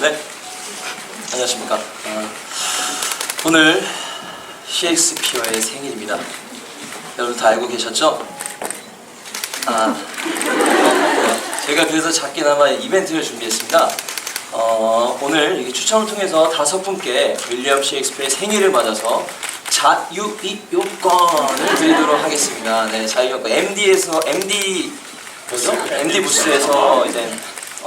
네. 안녕하십니까. 아, 오늘 셰익스피어의 생일입니다. 여러분 다 알고 계셨죠? 아, 네. 제가 그래서 작게나마 이벤트를 준비했습니다. 어, 오늘 이 추첨을 통해서 다섯 분께 윌리엄 셰익스피어의 생일을 맞아서 자유이용권을 드리도록 하겠습니다. 네, 자유이용권. MD에서 MD 뭐죠? MD 부스에서 이제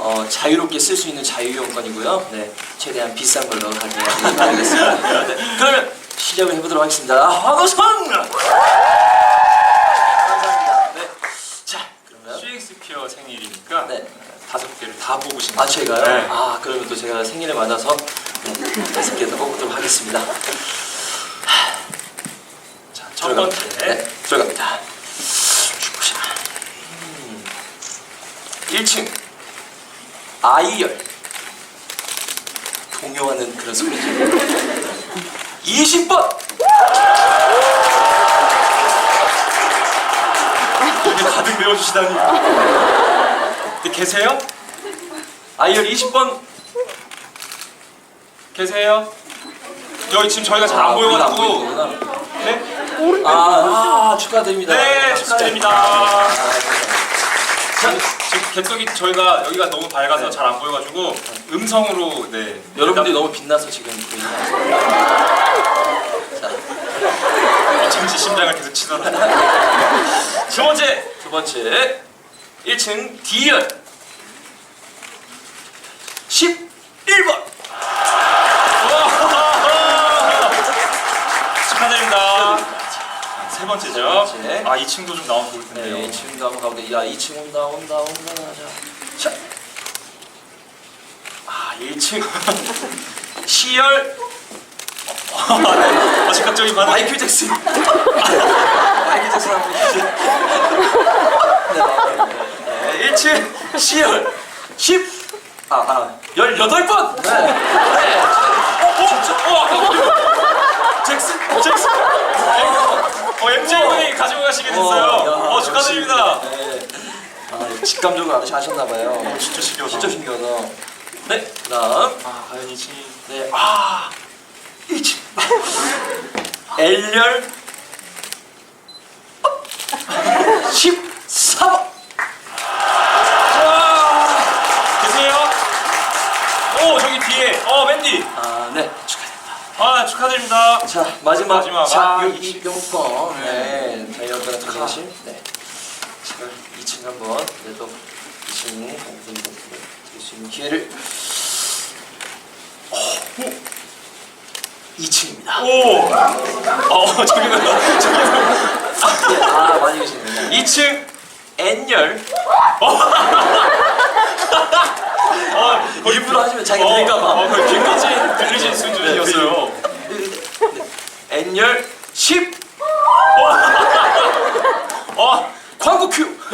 어, 자유롭게 쓸 수 있는 자유이용권이고요. 네, 최대한 비싼 걸로 가게 하겠습니다. 네, 그러면 시작을 해보도록 하겠습니다. 화도선! 감사합니다. 네, 자 그러면 셰익스피어 생일이니까 네. 다섯 개를 다 뽑으신 아. 제가요? 네. 아 그러면 또 제가 생일에 맞아서 네, 다섯 개더 뽑도록 하겠습니다. 자, 첫. 번째 네, 들어갑니다. 슈퍼샷. 음. 1층 아이열 동요하는 그런 소리죠. 20번 이게 가득 메워주시다니. 네, 계세요? 아이열 20번 계세요? 여기 지금 저희가 잘 안 보여가지고. 네? 아, 아 축하드립니다. 네, 축하드립니다. 아, 자, 지금 개떡이 저희가 여기가 너무 밝아서 잘 안 보여가지고 음성으로 네. 여러분들이 너무 빛나서 지금 보이지 자, 어, 잠시 심장을 계속 치더라고요. 두 번째. 두 번째. 1층 D열 11번 축하드립니다. 세 번째죠. 세 번째. 아, 이 친구 좀 나오면 좋을 텐데요. 네, 2층도 한번 가보자. 야, 2층 온다, 온다, 온다. 자, 자. 아, 1층 시열 아, 즉각적인 반응. 마이클 잭슨. 마이클 잭슨 한번 해주세요. 네, 아, 네, 네. 1층 시열 10. 아, 아, 18번. 네. 네. 어, 진짜? 어, 아까 잭슨. 잭슨. 어, MJ분이 가지고 가시게 됐어요. 야, 어, 축하드립니다. 역시, 네. 아, 직감적으로 아주 하셨나봐요. 진짜 신기하다. 진짜 신기하다. 네, 그다음 아, 과연 이 친구. 네, 아, 이치. L열 14번. 계세요? 오, 저기 뒤에. 어, 맨디. 아, 네. 아, 축하드립니다. 자, 마지막, 마지막. 자, 아, 이병권. 네, 자이언트가 특허하신. 네. 제가 2층 한번, 그래도 2층에 한분 드릴 수 있는 기회를. 어, 2층입니다. 오. 어, 저기는, 저기는. 네, 아, 많이 계시네요. 2층 N열. 어, 거의 일부러 하시면 자기 어, 들릴까봐. 어, 거의 귀까지 들리신 수준이었어요. N열 10 어, 광고 큐.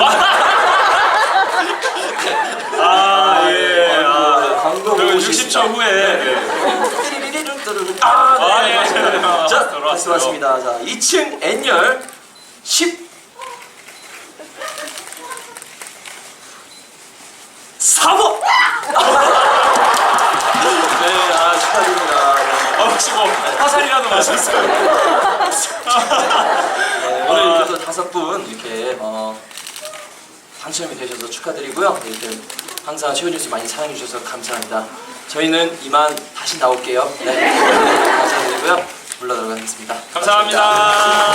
아, 예. 아, 광고 그리고 보고 60초 싶습니다. 후에. 아, 아, 네. 예. 맞습니다. 자, 들어왔어요. 다시 왔습니다. 자, 2층 N열 10 4번. 네, 아 축하드립니다. 아, 혹시 뭐 화살이라도 마셨어요? 네, 오늘 이렇게 또 다섯 분 이렇게 어, 당첨이 되셔서 축하드리고요. 이렇게 항상 최우준씨 많이 사랑해 주셔서 감사합니다. 저희는 이만 다시 나올게요. 네, 감사드리고요. 물러나도록 하겠습니다. 감사합니다.